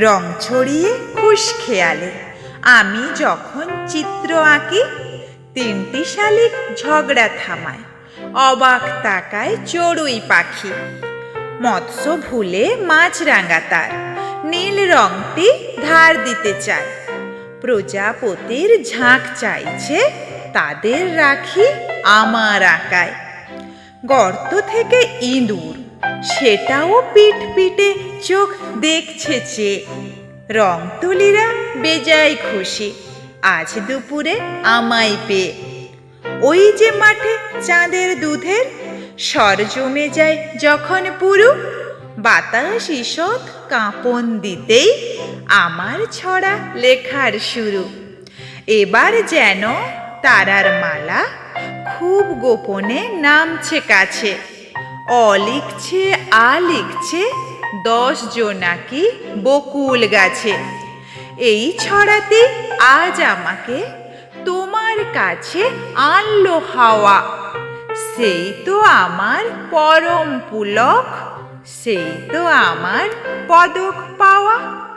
রং ছড়িয়ে খুশ খেয়ালে আমি যখন চিত্র আঁকি, তিনটি শালিক ঝগড়া থামায়। অবাক তাকায় চড়ুই পাখি। মৎস্য ভুলে মাছ রাঙা তার। নীল রংটি ধার দিতে চায়। প্রজাপতির ঝাঁক চাইছে, তাদের রাখি আমার আঁকায়। গর্ত থেকে ইঁদুর সেটাও পিঠ পিটে চোখ দেখছে চেয়ে রং তুলিরা বেজায় খুশি। আজ দুপুরে আমায় পেয়ে ওই যে মাঠে চাঁদের দুধের স্বর জমে যায় যখন পুরু, বাতাস ঈষৎ কাঁপন দিতেই আমার ছড়া লেখার শুরু। এবার যেন তারার মালা খুব গোপনে নামছে কাছে। অ লিখছে, আ লিখছে, দশ জোনাকি বকুল গাছে। এই ছড়াতে আজ আমাকে তোমার কাছে আনলো হাওয়া। সেই তো আমার পরম পুলক, সেই তো আমার পদক পাওয়া।